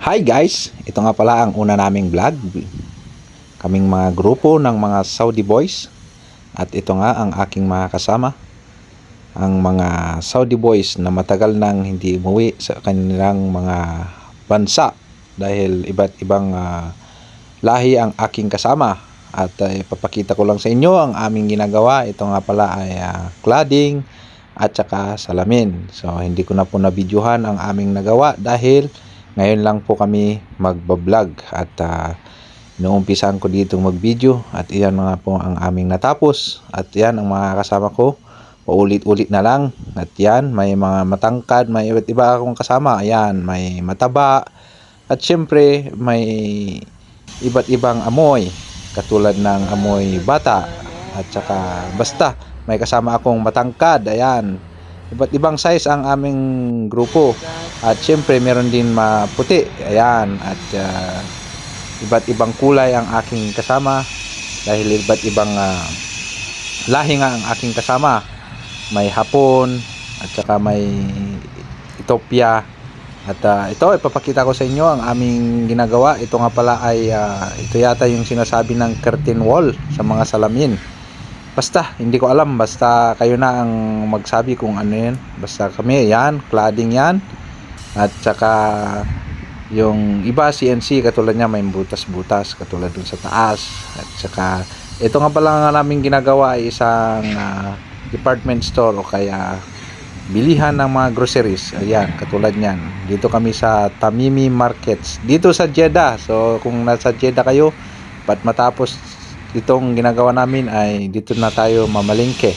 Hi guys! Ito nga pala ang una naming vlog. Kaming mga grupo ng mga Saudi boys. At ito nga ang aking mga kasama. Ang mga Saudi boys na matagal nang hindi umuwi sa kanilang mga bansa. Dahil iba't ibang ah, lahi ang aking kasama. At ah, ipapakita ko lang sa inyo ang aming ginagawa. Ito nga pala ay ah, cladding at saka salamin. So hindi ko na po nabidyohan ang aming nagawa dahil ngayon lang po kami magbablog at uh, inuumpisahan ko dito mag-video at iyan nga po ang aming natapos. At yan ang mga kasama ko paulit-ulit na lang. At yan may mga matangkad may iba't iba akong kasama. Ayan may mataba at syempre may iba't ibang amoy katulad ng amoy bata at saka basta may kasama akong matangkad. Ayan iba't ibang size ang aming grupo. At syempre meron din maputi. Ayan at ah, iba't ibang kulay ang aking kasama. Dahil iba't ibang ah, lahi nga ang aking kasama. May hapon at saka may Ethiopia at ah, ito ipapakita ko sa inyo ang aming ginagawa. Ito nga pala ay ah, ito yata yung sinasabi ng curtain wall sa mga salamin Basta, hindi ko alam. Basta kayo na ang magsabi kung ano yan. Basta kami, yan, cladding yan. At saka, yung iba CNC, katulad niya, may butas-butas, katulad dun sa taas. At saka, ito nga pala nga namin ginagawa ay isang ah, department store o kaya bilihan ng mga groceries. Ayan, katulad niyan. Dito kami sa Tamimi Markets. Dito sa Jeddah. So, kung nasa Jeddah kayo, pat matapos itong ginagawa namin ay dito na tayo mamalingke.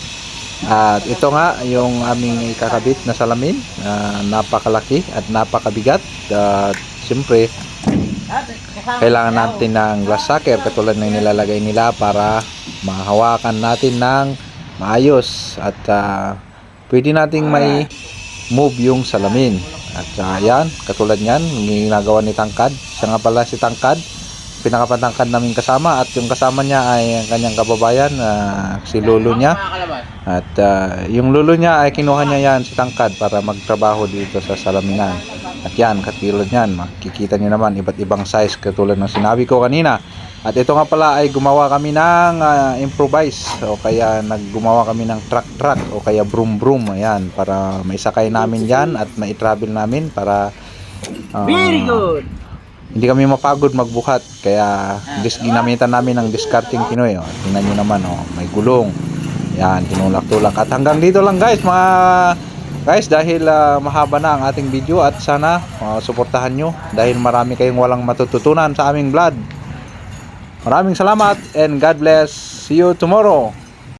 At ito nga yung aming kakabit na salamin na napakalaki at napakabigat. At siyempre, kailangan natin ng glass sucker katulad ng nilalagay nila para mahawakan natin ng maayos at ah, pwede nating may move yung salamin. At uh, yan, katulad yung ginagawa ni Tangkad. Siya nga pala si Tangkad pinakapatangkad namin kasama at yung kasama niya ay ang kanyang kababayan ah, si lolo niya. At ah, yung lolo niya ay kinuha niya yan si Tangkad para magtrabaho dito sa Salaminan. At yan katulad niyan makikita niyo naman iba't ibang size katulad ng sinabi ko kanina. At ito nga pala ay gumawa kami ng ah, improvise o kaya naggumawa kami ng truck truck o kaya broom broom ayan para maisakay namin yan at maitravel namin para ah, Very good. Hindi kami mapagod magbuhat kaya dis ginamitan namin ng discarding Pinoy oh. tingnan nyo naman oh, may gulong. Yan tinulak-tulak. At hanggang dito lang guys mga guys dahil ah, mahaba na ang ating video at sana ah, suportahan nyo dahil marami kayong walang matututunan sa aming vlog. Maraming salamat and God bless. See you tomorrow